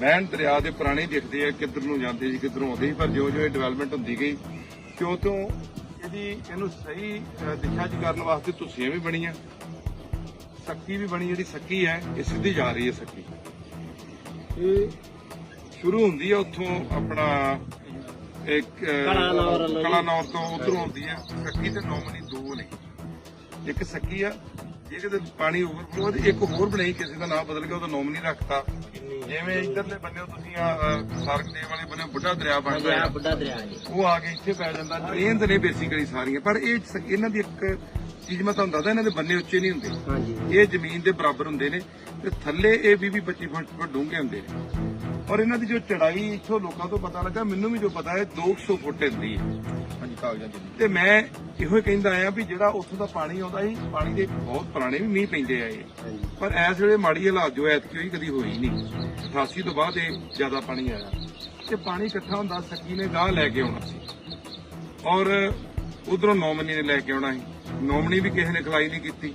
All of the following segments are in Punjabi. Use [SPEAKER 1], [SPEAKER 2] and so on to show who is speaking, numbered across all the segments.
[SPEAKER 1] ਮਹਿਣ ਦਰਿਆ ਦੇ ਪੁਰਾਣੇ ਦਿਖਦੇ ਆ ਕਿੱਧਰ ਨੂੰ ਜਾਂਦੇ ਸੀ ਕਿੱਧਰੋਂ ਆਉਂਦੇ ਸੀ ਪਰ ਜਿਉਂ ਜਿਉਂ ਇਹ ਡਿਵੈਲਪਮੈਂਟ ਹੁੰਦੀ ਗਈ ਕਿਉਂ ਤੋਂ ਇਹਦੀ ਇਹਨੂੰ ਸਹੀ ਦਿਸ਼ਾ 'ਚ ਕਰਨ ਵਾਸਤੇ ਤੁਸੀਆਂ ਵੀ ਬਣੀਆਂ। ਸੱਕੀ ਵੀ ਬਣੀ ਜਿਹੜੀ ਸੱਕੀ ਹੈ ਇਹ ਸਿੱਧੀ ਜਾ ਰਹੀ ਹੈ ਸੱਕੀ। ਇਹ ਸ਼ੁਰੂ ਹੁੰਦੀ ਹੈ ਉੱਥੋਂ ਆਪਣਾ ਇੱਕ
[SPEAKER 2] ਕਲਾਨੌਰ
[SPEAKER 1] ਤੋਂ ਉਧਰੋਂ ਆਉਂਦੀ ਹੈ ਸੱਕੀ ਤੇ ਨੌਮਨੀ ਦੋ ਨੇ। ਇੱਕ ਸੱਕੀ ਆ ਜੇ ਕਿਤੇ ਪਾਣੀ ਓਵਰਫਲੋ ਇੱਕ ਹੋਰ ਬਣਾਈ ਕਿਸੇ ਦਾ ਨਾਮ ਬਦਲ ਕੇ ਉਹਦਾ ਨੌਮਨੀ ਰੱਖਤਾ। ਜਿਵੇਂ ਇਧਰਲੇ ਬੰਨੇ ਤੁਸੀਂ ਆ ਸਾਰਕ ਦੇ ਵਾਲੇ ਬੰਨੇ ਬੁੱਢਾ ਦਰਿਆ ਬਣਦਾ ਹੈ
[SPEAKER 2] ਬੁੱਢਾ ਦਰਿਆ ਜੀ।
[SPEAKER 1] ਉਹ ਆ ਕੇ ਇੱਥੇ ਪੈ ਜਾਂਦਾ। ਟ੍ਰੇਨ ਨੇ ਬੇਸਿਕਲੀ ਸਾਰੀਆਂ। ਪਰ ਇਹ ਇਹਨਾਂ ਦੀ ਇੱਕ ਚੀਜ਼ ਮੈਂ ਤੁਹਾਨੂੰ ਦੱਸਦਾ ਇਹਨਾਂ ਦੇ ਬੰਨੇ ਉੱਚੇ ਨਹੀਂ ਹੁੰਦੇ। ਇਹ ਜ਼ਮੀਨ ਦੇ ਬਰਾਬਰ ਹੁੰਦੇ ਨੇ ਤੇ ਥੱਲੇ ਇਹ 20 25 ਫੁੱਟ ਫੁੱਟ ਡੂੰਘੇ ਹੁੰਦੇ ਨੇ। ਔਰ ਇਹਨਾਂ ਦੀ ਜੋ ਚੜਾਈ ਇੱਥੋਂ ਲੋਕਾਂ ਤੋਂ ਪਤਾ ਲੱਗਾ ਮੈਨੂੰ ਵੀ ਜੋ ਪਤਾ ਹੈ 200 ਫੁੱਟ ਹੁੰਦੀ ਹੈ। ਤੇ ਮੈਂ ਇਹੋ ਹੀ ਕਹਿੰਦਾ ਆਇਆ ਵੀ ਜਿਹੜਾ ਉੱਥੋਂ ਦਾ ਪਾਣੀ ਆਉਂਦਾ ਸੀ ਪਾਣੀ ਦੇ ਬਹੁਤ ਪੁਰਾਣੇ ਵੀ ਮੀਂਹ ਪੈਂਦੇ ਆ ਇਹ। ਪਰ ਇਸ ਵੇਲੇ ਮਾੜੀ ਹਾਲਾਤ ਜੋ ਐਤਕੀ ਹੋਈ ਕਦੀ ਹੋਈ ਨਹੀਂ। 88 ਤੋਂ ਬਾਅਦ ਇਹ ਜ਼ਿਆਦਾ ਪਾਣੀ ਆਇਆ। ਤੇ ਪਾਣੀ ਇਕੱਠਾ ਹੁੰਦਾ ਸੱਕੀ ਨੇ ਗਾਹ ਲੈ ਕੇ ਆਉਣਾ ਸੀ। ਔਰ ਉਧਰੋਂ ਨੌਮਨੀ ਨੇ ਲੈ ਕੇ ਆਉਣਾ ਸੀ। ਨੌਮਨੀ ਵੀ ਕਿਸੇ ਨੇ ਖਲਾਈ ਨਹੀਂ ਕੀਤੀ।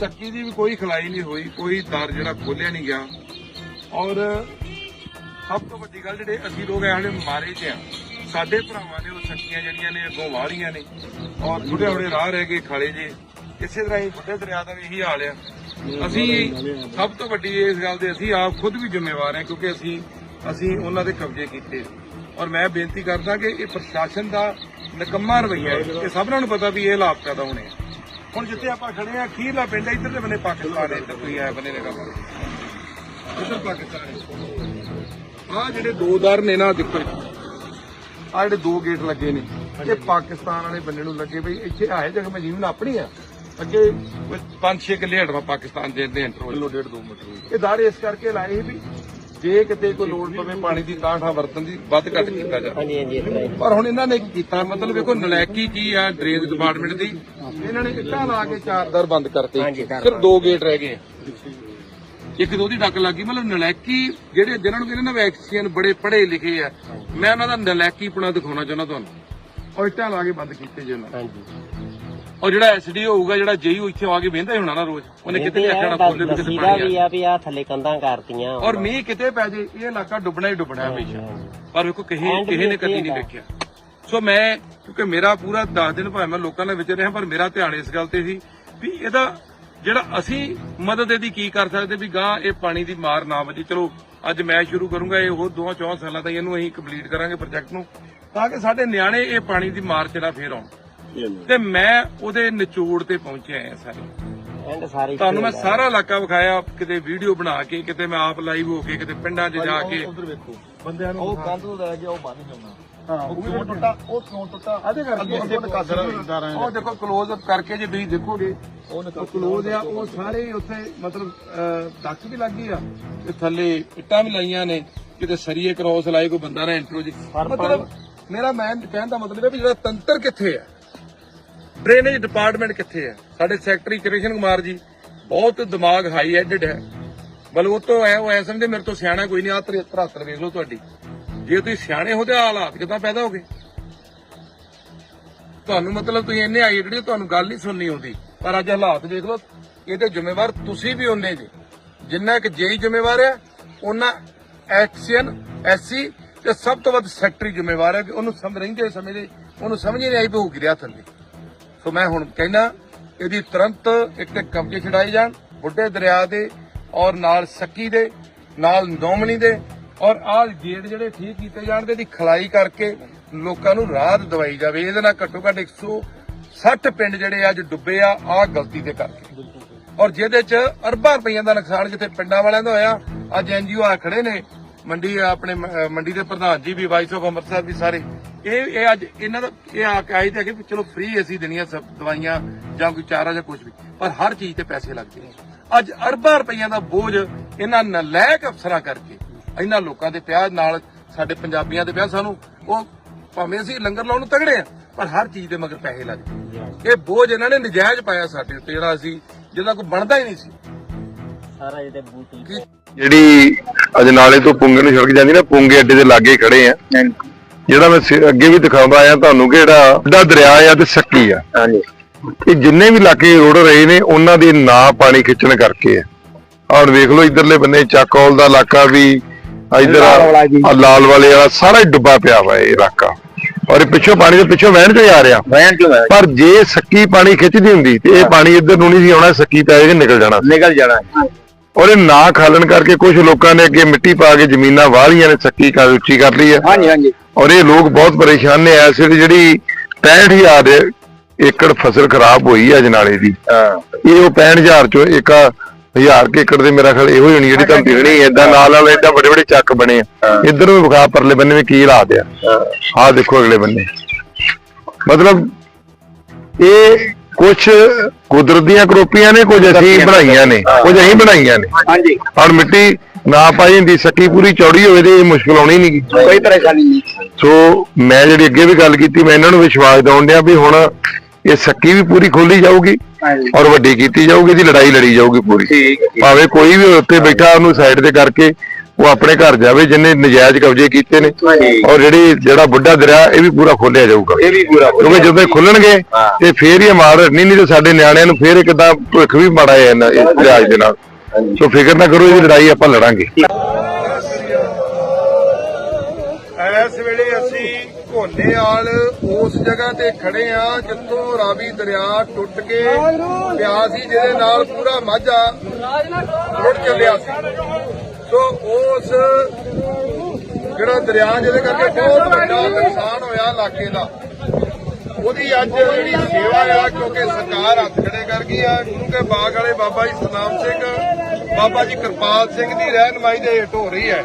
[SPEAKER 1] ਸੱਕੀ ਦੀ ਵੀ ਕੋਈ ਖਲਾਈ ਨਹੀਂ ਹੋਈ ਕੋਈ ਦਰ ਜਿਹੜਾ ਖੋਲਿਆ ਨਹੀਂ ਗਿਆ। ਔਰ ਸਭ ਤੋਂ ਵੱਡੀ ਗੱਲ ਜਿਹੜੇ ਅਸੀਂ ਲੋਕ ਹਲੇ ਮਾਰੇ ਚ ਆ। ਸਾਡੇ ਭਰਾਵਾਂ ਨੇ ਉਹ ਸੱਕੀਆਂ ਜਿਹੜੀਆਂ ਨੇ, ਅੱਗੋਂ ਵਾਲੀਆਂ ਨੇ, ਔਰ ਥੋੜੇ ਥੋੜੇ ਰਾਹ ਰਹਿ ਗਏ ਖਾਲੇ ਜੇ। ਇਸੇ ਤਰ੍ਹਾਂ ਹੀ ਬੁੱਢੇ ਦਰਿਆ ਦਾ ਵੀ ਇਹੀ ਹਾਲ ਆ। ਅਸੀਂ ਸਭ ਤੋਂ ਵੱਡੀ ਇਸ ਗੱਲ ਦੇ ਅਸੀਂ ਆਪ ਖੁਦ ਵੀ ਜ਼ਿੰਮੇਵਾਰ ਹਾਂ, ਕਿਉਂਕਿ ਅਸੀਂ ਅਸੀਂ ਉਹਨਾਂ ਦੇ ਕਬਜ਼ੇ ਕੀਤੇ। ਔਰ ਮੈਂ ਬੇਨਤੀ ਕਰਦਾ ਕਿ ਇਹ ਪ੍ਰਸ਼ਾਸਨ ਦਾ ਨਿਕੰਮਾ ਰਵੱਈਆ ਹੈ। ਇਹ ਸਭਨਾਂ ਨੂੰ ਪਤਾ ਵੀ ਇਹ ਹਾਲਾਤ ਪੈਦਾ ਹੋਣੇ ਆ। ਹੁਣ ਜਿੱਥੇ ਆਪਾਂ ਖੜੇ ਆ, ਅਖੀਰਲਾ ਪਿੰਡ ਹੈ ਇੱਧਰਲੇ ਬੰਨੇ ਪਾਕਿਸਤਾਨ ਹੈ ਇੱਧਰ ਤੁਸੀਂ ਆਏ ਬੰਨੇ ਨੇ ਕੰਮ ਇੱਧਰ ਪਾਕਿਸਤਾਨ ਹੈ ਆ ਜਿਹੜੇ ਦੋ ਦਰ ਨੇ ਨਾ, ਦੇਖੋ ਆ ਜਿਹੜੇ ਦੋ ਗੇਟ ਲੱਗੇ ਨੇ ਇਹ ਪਾਕਿਸਤਾਨ ਵਾਲੇ ਬੰਨੇ ਨੂੰ ਲੱਗੇ ਬਈ ਇੱਥੇ ਆਏ ਜਗ੍ਹਾ ਮੈਂ ਜੀਵਨ ਆਪਣੀ ਆ। ਅੱਗੇ 5-6 ਕਿੱਲੇ ਹਟਵਾ ਪਾਕਿਸਤਾਨ ਦੇ ਦੇ ਐਂਟਰ ਕਿਲੋ ਡੇਢ 2 ਮੀਟਰ ਇਹ ਦਾੜ ਇਸ ਕਰਕੇ ਲਾਏ ਸੀ ਵੀ ਜੇ ਕਿਤੇ ਕੋਈ ਲੋੜ ਪਵੇ ਪਾਣੀ ਦੀ ਤਾਂ ਠਾਂ ਵਰਤਨ ਦੀ ਵੱਧ ਘੱਟ ਕੀਤਾ ਜਾਵੇ।
[SPEAKER 2] ਹਾਂਜੀ ਹਾਂਜੀ ਇਸ ਤਰ੍ਹਾਂ ਹੀ।
[SPEAKER 1] ਪਰ ਹੁਣ ਇਹਨਾਂ ਨੇ ਕੀ ਕੀਤਾ? ਮਤਲਬ ਵੇਖੋ ਨਲਾਇਕੀ ਕੀ ਆ ਡਰੇਨ ਡਿਪਾਰਟਮੈਂਟ ਦੀ? ਇਹਨਾਂ ਨੇ ਇੱਟਾਂ ਲਾ ਕੇ ਚਾਰ ਦਰ ਬੰਦ ਕਰਤੇ। ਸਿਰਫ ਦੋ ਗੇਟ ਰਹਿ ਗਏ। ਇੱਕ ਦੋ ਦੀ ਡੱਕ ਲੱਗੀ ਮਤਲਬ ਨਲਾਇਕੀ ਜਿਹੜੇ ਜਿਨ੍ਹਾਂ ਨੂੰ ਕਹਿੰਦੇ ਨਾ ਵੈਕਸੀਨ ਬੜੇ ਪੜ੍ਹੇ ਲਿਖੇ ਆ ਮੈਂ ਉਹਨਾਂ ਦਾ ਨਲਾਇਕੀਪਣਾ ਦਿਖਾਉਣਾ ਚਾਹੁੰਦਾ ਤੁਹਾਨੂੰ। ਔਰ ਇੱਟਾਂ ਲਾ ਕੇ ਬੰਦ ਕੀਤੇ ਜੇ ਉਹਨਾਂ।
[SPEAKER 2] ਹਾਂਜੀ।
[SPEAKER 1] ਔਰ ਜਿਹੜਾ ਐਸਡੀ ਹੋਊਗਾ ਜਿਹੜਾ ਜੇਯੂ ਇੱਥੇ ਆ ਕੇ ਹੀ ਹੋਣਾ ਨਾ ਰੋਜ਼। ਉਹਨੇ ਕਿਤੇ ਨਹੀਂ ਆਖਣਾ ਖੋਲੇ ਤੇ ਕਿਤੇ ਪਾਣੀ
[SPEAKER 2] ਵੀ
[SPEAKER 1] ਆ
[SPEAKER 2] ਵੀ ਆ ਥੱਲੇ ਕੰਧਾਂ ਕਰਤੀਆਂ
[SPEAKER 1] ਔਰ ਮੀਂਹ ਕਿਤੇ ਪੈ ਜੇ ਇਹ ਇਲਾਕਾ ਡੁੱਬਣਾ ਹੀ ਡੁੱਬਣਾ ਹਮੇਸ਼ਾ। ਪਰ ਵੇਖੋ ਕਿਸੇ ਕਿਸੇ ਨੇ
[SPEAKER 2] ਵੀ
[SPEAKER 1] ਕਦੀ ਨਹੀਂ
[SPEAKER 2] ਹੁੰਦਾ।
[SPEAKER 1] ਵੇਖਿਆ। ਸੋ ਮੈਂ ਕਿਉਂਕਿ ਮੇਰਾ ਪੂਰਾ 10 ਦਿਨ ਭਾਵੇਂ ਮੈਂ ਲੋਕਾਂ ਨਾਲ ਵਿਚ ਰਿਹਾ ਪਰ ਮੇਰਾ ਧਿਆਨ ਇਸ ਗੱਲ ਤੇ ਸੀ ਵੀ ਇਹਦਾ ਜਿਹੜਾ ਅਸੀਂ ਮਦਦ ਇਹਦੀ ਕੀ ਕਰ ਸਕਦੇ ਵੀ ਗਾਂ ਇਹ ਪਾਣੀ ਦੀ ਮਾਰ ਨਾ ਵਜੇ। ਚਲੋ ਅੱਜ ਮੈਂ ਸ਼ੁਰੂ ਕਰੂੰਗਾ ਇਹ ਉਹ ਦੋਹਾਂ ਚੌਹਾਂ ਸਾਲਾਂ ਤਾਈਂ ਇਹਨੂੰ ਅਸੀਂ ਕੰਪਲੀਟ ਕਰਾਂਗੇ ਪ੍ਰੋਜੈਕਟ ਨੂੰ ਤਾਂ ਕਿ ਸਾਡੇ ਨਿਆਣੇ ਇਹ ਪਾਣੀ ਦੀ ਮਾਰ ਚ ਨਾ ਫੇਰ ਆਉਣ। ਤੇ ਮੈਂ ਉਹਦੇ ਨਿਚੋੜ ਤੇ ਪਹੁੰਚਿਆ ਆ ਸਾਰੇ। ਤੁਹਾਨੂੰ ਮੈਂ ਸਾਰਾ ਇਲਾਕਾ ਵਿਖਾਇਆ ਕਿਤੇ ਵੀਡੀਓ ਬਣਾ ਕੇ ਕਿਤੇ ਮੈਂ ਆਪ ਲਾਈਵ ਹੋ ਕੇ ਕਿਤੇ ਪਿੰਡਾਂ 'ਚ ਜਾ ਕੇ।
[SPEAKER 3] ਉਧਰ ਵੇਖੋ।
[SPEAKER 1] ਬੰਦਿਆਂ ਨੂੰ
[SPEAKER 3] ਉਹ ਕੰਧ ਤੋਂ ਲੈ ਕੇ ਉਹ ਬੰਨ ਜਾਣਾ
[SPEAKER 1] ਹਾਂ
[SPEAKER 3] ਉਹ ਕਿਉਂ ਟੁੱਟਾ ਉਹ ਕਿਉਂ ਟੁੱਟਾ।
[SPEAKER 1] ਆਦੇ ਕਰਕੇ ਉਹ ਦੇਖੋ ক্লোਜ਼ ਅਪ ਕਰਕੇ ਜੇ ਤੁਸੀਂ ਦੇਖੋਗੇ
[SPEAKER 3] ਉਹ
[SPEAKER 1] ক্লোਜ਼ ਆ ਉਹ ਸਾਰੇ ਹੀ ਉੱਥੇ ਮਤਲਬ ਡੱਕ ਵੀ ਲੱਗ ਆ। ਤੇ ਥੱਲੇ ਇੱਟਾਂ ਵੀ ਲਾਈਆਂ ਨੇ ਕਿਤੇ ਸਰੀਏ ਕ੍ਰੋਸ ਲਾਏ ਕੋਈ ਬੰਦਾ ਨਾ ਐਂਟਰੋ ਜੀ ਮਤਲਬ ਮੇਰਾ ਮੈਂ ਕਹਿਣ ਦਾ ਮਤਲਬ ਹੈ ਵੀ ਜਿਹੜਾ ਤੰਤਰ ਕਿੱਥੇ ਆ? ਡਰੇਨੇਜ ਡਿਪਾਰਟਮੈਂਟ ਕਿੱਥੇ ਆ? ਸਾਡੇ ਸੈਕਟਰੀ ਕ੍ਰਿਸ਼ਨ ਕੁਮਾਰ ਜੀ ਬਹੁਤ ਦਿਮਾਗ ਹਾਈ ਐਡਡ ਹੈ। ਬਲ ਉਹ ਤੋਂ ਐ ਉਹ ਐ ਸਮਝਦੇ ਮੇਰੇ ਤੋਂ ਸਿਆਣਾ ਕੋਈ ਨਹੀਂ ਆ 73 ਵੇਖ ਲਓ ਤੁਹਾਡੀ। ਜੇ ਤੁਸੀਂ ਸਿਆਣੇ ਹੋ ਤੇ ਆਹ ਹਾਲਾਤ ਕਿਦਾਂ ਪੈਦਾ ਹੋ ਗਏ? ਤੁਹਾਨੂੰ ਮਤਲਬ ਤੁਸੀਂ ਇੰਨੇ ਆਈ ਜਿਹੜੀ ਤੁਹਾਨੂੰ ਗੱਲ ਨਹੀਂ ਸੁਣਨੀ ਆਉਂਦੀ। ਪਰ ਅੱਜ ਹਾਲਾਤ ਦੇਖ ਲਓ, ਇਹਦੇ ਜ਼ਿੰਮੇਵਾਰ ਤੁਸੀਂ ਵੀ ਉਹਨੇ ਜੀ। ਜਿੰਨਾ ਕਿ ਜੇਈ ਜ਼ਿੰਮੇਵਾਰ ਹੈ ਉਹਨਾਂ ਐਕਸ਼ਨ ਐਸਸੀ ਤੇ ਸਭ ਤੋਂ ਵੱਧ ਸੈਕਟਰੀ ਜ਼ਿੰਮੇਵਾਰ ਹੈ ਕਿ ਉਹਨੂੰ ਸਮਝ ਰਹਿੰਦੇ ਸਮੇਂ ਦੇ, ਉਹਨੂੰ ਸਮਝ ਨਹੀਂ ਆਈ ਵੀ ਹੋ ਥੱਲੇ। ਸੋ ਮੈਂ ਹੁਣ ਕਹਿੰਦਾ, ਇਹਦੀ ਤੁਰੰਤ ਇੱਕ ਤੇ ਕਬਜ਼ੇ ਛਡਾਏ ਜਾਣ, ਬੁੱਢੇ ਦਰਿਆ ਦੇ ਔਰ ਨਾਲ ਸੱਕੀ ਦੇ, ਨਾਲ ਨੌਮਣੀ ਦੇ ਔਰ ਆਹ ਗੇਟ ਜਿਹੜੇ ਠੀਕ ਕੀਤੇ ਜਾਣ ਦੇ ਇਹਦੀ ਖਲਾਈ ਕਰਕੇ ਲੋਕਾਂ ਨੂੰ ਰਾਹਤ ਦਵਾਈ ਜਾਵੇ, ਇਹਦੇ ਨਾਲ ਘੱਟੋ ਘੱਟ 160 ਪਿੰਡ ਜਿਹੜੇ ਅੱਜ ਡੁੱਬੇ ਆ, ਆਹ ਗਲਤੀ ਦੇ ਕਰਕੇ। ਔਰ ਜਿਹਦੇ ਚ ਅਰਬਾਂ ਰੁਪਈਆਂ ਦਾ ਨੁਕਸਾਨ ਜਿੱਥੇ ਪਿੰਡਾਂ ਵਾਲਿਆਂ ਦਾ ਹੋਇਆ, ਅੱਜ ਐਨਜੀਓ ਆ ਖੜੇ ਨੇ, ਮੰਡੀ ਆਪਣੇ ਮੰਡੀ ਦੇ ਪ੍ਰਧਾਨ ਜੀ ਵੀ, ਵਾਈਸ ਆਫ ਅੰਮ੍ਰਿਤਸਰ ਵੀ ਸਾਰੇ। ਇਹ ਇਹ ਅੱਜ ਇਹਨਾਂ ਦਾ, ਇਹ ਆ ਕੇ ਆਏ ਤੇ ਕਿ ਚਲੋ ਫ੍ਰੀ ਅਸੀਂ ਦੇਣੀਆਂ ਸਭ ਦਵਾਈਆਂ ਜਾਂ ਕੋਈ ਚਾਰਾ ਜਾਂ ਕੁਝ ਵੀ, ਪਰ ਹਰ ਚੀਜ਼ ਤੇ ਪੈਸੇ ਲੱਗਦੇ ਨੇ। ਅੱਜ ਅਰਬਾਂ ਰੁਪਈਆਂ ਦਾ ਬੋਝ ਇਹਨਾਂ ਨਲਾਇਕ ਅਫਸਰਾਂ ਕਰਕੇ, ਇਹਨਾਂ ਲੋਕਾਂ ਦੇ ਪਿਆ ਨਾਲ, ਸਾਡੇ ਪੰਜਾਬੀਆਂ ਦੇ ਪਿਆ ਸਾਨੂੰ ਉਹ ਭਾਵੇਂ ਅਸੀਂ ਲੰਗਰ ਲਾਉਣ ਨੂੰ ਤਗੜੇ ਆ ਪਰ ਹਰ ਚੀਜ਼ ਦੇ ਮਗਰ ਪੈਸੇ ਲੱਗਦੇ ਇਹ ਬੋਝ ਇਹਨਾਂ ਨੇ ਨਜਾਇਜ਼ ਪਾਇਆ ਸਾਡੇ ਉੱਤੇ ਜਿਹੜਾ ਅਸੀਂ ਜਿਹਦਾ ਕੋਈ ਬਣਦਾ ਹੀ ਨਹੀਂ ਸੀ।
[SPEAKER 2] ਸਾਰਾ ਇਹਦੇ ਬੂਟੀ
[SPEAKER 1] ਕਿ
[SPEAKER 4] ਜਿਹੜੀ ਅਜਨਾਲੇ ਤੋਂ ਪੁੰਗੇ ਨੂੰ ਸੜਕ ਜਾਂਦੀ ਨਾ ਪੁੰਗੇ ਅੱਡੇ ਦੇ ਲਾਗੇ ਖੜੇ ਆ। ਜਿਹੜਾ ਮੈਂ ਅੱਗੇ ਵੀ ਦਿਖਾਉਂਦਾ ਆਇਆ ਤੁਹਾਨੂੰ ਕਿ ਜਿਹੜਾ ਵੱਡਾ ਦਰਿਆ ਆ ਤੇ ਸੱਕੀ ਆ।
[SPEAKER 2] ਹਾਂਜੀ।
[SPEAKER 4] ਇਹ ਜਿੰਨੇ ਵੀ ਇਲਾਕੇ ਰੁੜ ਰਹੇ ਨੇ ਉਹਨਾਂ ਦੇ ਨਾਂ ਪਾਣੀ ਖਿੱਚਣ ਕਰਕੇ ਆ। ਔਰ ਵੇਖ ਲਓ ਇਧਰਲੇ ਬੰਨੇ ਚਾਕੌਲ ਦਾ ਇਲਾਕਾ ਵੀ ਇਧਰ ਆ ਲਾਲ ਵਾਲੇ ਵਾਲਾ ਸਾਰਾ ਹੀ ਡੁੱਬਾ ਪਿਆ ਵਾ ਇਹ ਇਲਾਕਾ। ਔਰ ਇਹ ਪਿੱਛੋਂ ਪਾਣੀ ਦੇ ਪਿੱਛੋਂ ਵਹਿਣ ਤੇ ਆ ਰਿਹਾ।
[SPEAKER 5] ਕਿਉਂ ਹੈ
[SPEAKER 4] ਪਰ ਜੇ ਸੱਕੀ ਪਾਣੀ ਖਿੱਚਦੀ ਹੁੰਦੀ ਤੇ ਇਹ ਪਾਣੀ ਇੱਧਰ ਨੂੰ ਨਹੀਂ ਸੀ ਆਉਣਾ ਸੱਕੀ ਪੈ ਕੇ ਨਿਕਲ ਜਾਣਾ
[SPEAKER 5] ਨਿਕਲ ਜਾਣਾ।
[SPEAKER 4] ਔਰ ਇਹ ਨਾ ਖਾਲਣ ਕਰਕੇ ਕੁਝ ਲੋਕਾਂ ਨੇ ਅੱਗੇ ਮਿੱਟੀ ਪਾ ਕੇ ਜ਼ਮੀਨਾਂ ਵਾਲੀਆਂ ਨੇ ਸੱਕੀ ਕਰ ਉੱਚੀ ਕਰ ਲਈ ਹੈ
[SPEAKER 5] ਹਾਂਜੀ ਹਾਂਜੀ।
[SPEAKER 4] ਔਰ ਇਹ ਲੋਕ ਬਹੁਤ ਪਰੇਸ਼ਾਨ ਨੇ ਵੇਲੇ ਜਿਹੜੀ 65000 ਏਕੜ ਫਸਲ ਖਰਾਬ ਹੋਈ ਹੈ ਜਨਾਲੇ ਦੀ। ਇਹ ਉਹ 65000 ਚੋਂ ਇੱਕ ਹਜ਼ਾਰ ਕੁ ਏਕੜ ਦੇ ਮੇਰਾ ਖਿਆਲ ਇਹੋ ਹੀ ਹੋਣੀ ਜਿਹੜੀ ਤੁਹਾਨੂੰ ਦਿਖਣੀ ਏਦਾਂ ਨਾਲ ਨਾਲ ਏਦਾਂ ਵੱਡੇ ਵੱਡੇ ਚੱਕ ਬਣੇ ਆ। ਇੱਧਰ ਨੂੰ ਵਿਖਾ ਪਰਲੇ ਬੰਨੇ ਵੀ ਕੀ ਹਾਲਾਤ ਆ ਆਹ ਦੇਖੋ ਅਗਲੇ ਬੰਨੇ। ਮਤਲਬ ਇਹ ਕੁਝ ਕੁਦਰਤ ਦੀਆਂ ਕਰੋਪੀਆਂ ਨੇ ਕੁਝ ਅਸੀਂ ਬਣਾਈਆਂ ਨੇ ਕੁਝ ਅਸੀਂ ਬਣਾਈਆਂ ਨੇ।
[SPEAKER 5] ਹਾਂਜੀ।
[SPEAKER 4] ਹੁਣ ਮਿੱਟੀ ਨਾ ਪਾਈ ਹੁੰਦੀ ਸੱਕੀ ਪੂਰੀ ਚੌੜੀ ਹੋਵੇ ਤੇ ਇਹ ਮੁਸ਼ਕਲ ਆਉਣੀ ਨਹੀਂ
[SPEAKER 5] ਕੋਈ ਪਰੇਸ਼ਾਨੀ ਨਹੀਂ।
[SPEAKER 4] ਸੋ ਮੈਂ ਜਿਹੜੀ ਅੱਗੇ ਵੀ ਗੱਲ ਕੀਤੀ ਮੈਂ ਇਹਨਾਂ ਨੂੰ ਵਿਸ਼ਵਾਸ ਦਿਵਾਉਣ ਡਿਆ ਵੀ ਹੁਣ ਇਹ ਸੱਕੀ ਵੀ ਪੂਰੀ ਖੋਲੀ ਜਾਊਗੀ ਔਰ ਵੱਡੀ ਕੀਤੀ ਜਾਊਗੀ ਇਹਦੀ ਲੜਾਈ ਲੜੀ ਜਾਊਗੀ ਪੂਰੀ। ਭਾਵੇਂ ਕੋਈ ਵੀ ਉੱਤੇ ਬੈਠਾ ਉਹਨੂੰ ਸਾਈਡ ਤੇ ਕਰਕੇ ਉਹ ਆਪਣੇ ਘਰ ਜਾਵੇ ਜਿੰਨੇ ਨਜਾਇਜ਼ ਕਬਜ਼ੇ ਕੀਤੇ ਨੇ। ਔਰ ਜਿਹੜੀ ਜਿਹੜਾ ਬੁੱਢਾ ਦਰਿਆ ਇਹ ਵੀ ਪੂਰਾ ਖੋਲਿਆ ਜਾਊਗਾ।
[SPEAKER 5] ਇਹ ਵੀ ਪੂਰਾ
[SPEAKER 4] ਕਿਉਂਕਿ ਜਦੋਂ ਇਹ ਖੁੱਲਣਗੇ। ਤੇ ਫੇਰ ਹੀ ਇਹ ਮਾਰ ਨਹੀਂ ਨਹੀਂ ਤੇ ਸਾਡੇ ਨਿਆਣਿਆਂ ਨੂੰ ਫੇਰ ਕਿਦਾਂ ਭੁੱਖ ਵੀ ਮਾੜਾ ਹੈ ਇਹਨਾਂ ਇਸ ਦੇ ਨਾਲ। ਸੋ ਫਿਕਰ ਨਾ ਕਰੋ ਇਹਦੀ ਲੜਾਈ ਆਪਾਂ ਲੜਾਂਗੇ।
[SPEAKER 1] ਘੋਨੇਵਾਲ ਉਸ ਜਗ੍ਹਾ ਤੇ ਖੜੇ ਆ ਜਿੱਥੋਂ ਰਾਵੀ ਦਰਿਆ ਟੁੱਟ ਕੇ ਪਿਆ ਸੀ ਜਿਹਦੇ ਨਾਲ ਪੂਰਾ ਮਾਝਾ ਰੁੜ ਚੱਲਿਆ ਸੀ। ਸੋ ਉਸ ਜਿਹੜਾ ਦਰਿਆ ਜਿਹਦੇ ਕਰਕੇ ਬਹੁਤ ਵੱਡਾ ਨੁਕਸਾਨ ਹੋਇਆ ਇਲਾਕੇ ਦਾ ਉਹਦੀ ਅੱਜ ਜਿਹੜੀ ਸੇਵਾ ਆ ਕਿਉਂਕਿ ਸਰਕਾਰ ਹੱਥ ਖੜੇ ਕਰ ਗਈ ਆ ਗੁਰੂ ਕੇ ਬਾਗ ਵਾਲੇ ਬਾਬਾ ਜੀ ਸਤਨਾਮ ਸਿੰਘ ਬਾਬਾ ਜੀ ਕਿਰਪਾਲ ਸਿੰਘ ਦੀ ਰਹਿਨਮਾਈ ਦੇ ਹੇਠ ਹੋ ਰਹੀ ਹੈ।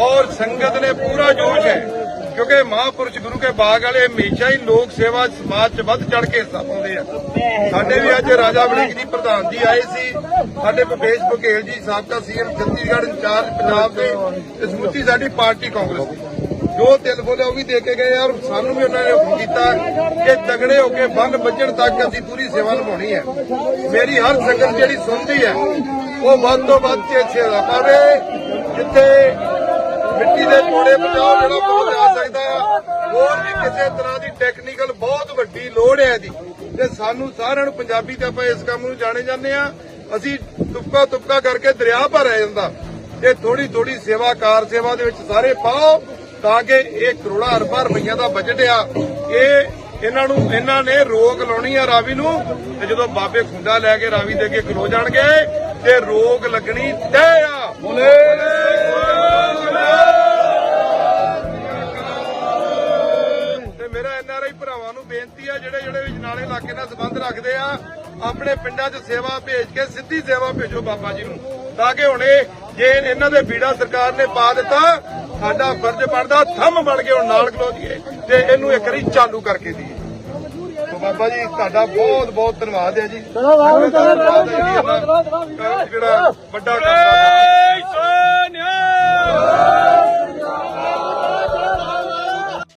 [SPEAKER 1] ਔਰ ਸੰਗਤ ਨੇ ਪੂਰਾ ਜੋਸ਼ ਹੈ। ਕਿਉਂਕਿ ਮਹਾਂਪੁਰਸ਼ ਗੁਰੂ ਕੇ ਬਾਗ ਵਾਲੇ ਹਮੇਸ਼ਾ ਹੀ ਲੋਕ ਸੇਵਾ ਸਮਾਜ 'ਚ ਵੱਧ ਚੜ ਕੇ ਹਿੱਸਾ ਪਾਉਂਦੇ ਆ। ਸਾਡੇ ਵੀ ਅੱਜ ਰਾਜਾ ਵੜਿੰਗ ਜੀ ਪ੍ਰਧਾਨ ਜੀ ਆਏ ਸੀ। ਸਾਡੇ ਭੁਪੇਸ਼ ਬਘੇਲ ਜੀ ਸਾਬਕਾ ਸੀਐਮ ਛੱਤੀਸਗੜ੍ਹ ਇੰਚਾਰਜ ਪੰਜਾਬ ਦੇ ਤੇ ਸਮੁੱਚੀ ਸਾਡੀ ਪਾਰਟੀ ਕਾਂਗਰਸ ਦੀ। ਜੋ ਦਿਲ ਬੋਲਿਆ ਉਹ ਵੀ ਦੇ ਕੇ ਗਏ ਔਰ ਸਾਨੂੰ ਵੀ ਉਹਨਾਂ ਨੇ ਹੁਕਮ ਕੀਤਾ ਕਿ ਤਗੜੇ ਹੋ ਕੇ ਬੰਨ ਵੱਜਣ ਤੱਕ ਅਸੀਂ ਪੂਰੀ ਸੇਵਾ ਨਿਭਾਉਣੀ ਹੈ। ਮੇਰੀ ਹਰ ਸੰਗਤ ਜਿਹੜੀ ਸੁਣਦੀ ਹੈ, ਉਹ ਵੱਧ ਤੋਂ ਵੱਧ ਤੇ ਸੇਵਾ ਪਾਵੇ, ਜਿੱਥੇ ਮਿੱਟੀ ਦੇ ਕੋੜੇ ਬਚਾਓ ਜਿਹੜਾ ਬਹੁਤ ਸਕਦਾ ਆ। ਹੋਰ ਵੀ ਕਿਸੇ ਤਰ੍ਹਾਂ ਦੀ ਟੈਕਨੀਕਲ ਬਹੁਤ ਵੱਡੀ ਲੋੜ ਹੈ ਇਹਦੀ। ਤੇ ਸਾਨੂੰ ਸਾਰਿਆਂ ਨੂੰ ਪੰਜਾਬੀ ਤੇ ਆਪਾਂ ਇਸ ਕੰਮ ਨੂੰ ਜਾਣੇ ਜਾਂਦੇ ਆ ਅਸੀਂ ਤੁਪਕਾ ਤੁਪਕਾ ਕਰਕੇ ਦਰਿਆ ਭਰ ਆ ਜਾਂਦਾ ਇਹ ਥੋੜੀ ਥੋੜੀ ਸੇਵਾ, ਕਾਰ ਸੇਵਾ ਦੇ ਵਿੱਚ ਸਾਰੇ ਪਾਓ ਤਾਂ ਕਿ ਇਹ ਕਰੋੜਾਂ ਅਰਬਾਂ ਰੁਪਈਆ ਦਾ ਬਜਟ ਆ। ਇਹ ਇਹਨਾਂ ਨੂੰ, ਇਹਨਾਂ ਨੇ ਰੋਕ ਲਾਉਣੀ ਆ ਰਾਵੀ ਨੂੰ ਤੇ ਜਦੋਂ ਬਾਬੇ ਖੁੰਡਾ ਲੈ ਕੇ ਰਾਵੀ ਦੇ ਅੱਗੇ ਖਲੋ ਜਾਣਗੇ, ਤੇ ਰੋਕ ਲੱਗਣੀ ਤੈਅ ਆ। ਬੋਲੇ। ਤੇ ਮੇਰਾ ਐਨਆਰਆਈ ਭਰਾਵਾਂ ਨੂੰ ਬੇਨਤੀ ਆ, ਜਿਹੜੇ ਜਿਹੜੇ ਵਿੱਚ ਨਾਲੇ ਇਲਾਕੇ ਨਾਲ ਸੰਬੰਧ ਰੱਖਦੇ ਆ, ਆਪਣੇ ਪਿੰਡਾਂ 'ਚ ਸੇਵਾ ਭੇਜ ਕੇ ਸਿੱਧੀ ਸੇਵਾ ਭੇਜੋ ਬਾਬਾ ਜੀ ਨੂੰ। ਤਾਂ ਕਿ ਹੁਣੇ ਜੇ ਇਹਨਾਂ ਦੇ ਬੀੜਾ ਸਰਕਾਰ ਨੇ ਪਾ ਦਿੱਤਾ, ਸਾਡਾ ਫਰਜ਼ ਬਣਦਾ ਥੰਮ ਬਣ ਕੇ ਹੁਣ ਨਾਲ ਖਲੋ ਜੀਏ ਤੇ ਇਹਨੂੰ ਇੱਕ ਵਾਰੀ ਚਾਲੂ ਕਰਕੇ ਦਈਏ। ਬਾਬਾ ਜੀ ਤੁਹਾਡਾ ਬਹੁਤ ਬਹੁਤ ਧੰਨਵਾਦ ਹੈ ਜੀ। ਜਿਹੜਾ ਵੱਡਾ ਕੰਮ ਕਰਦਾ।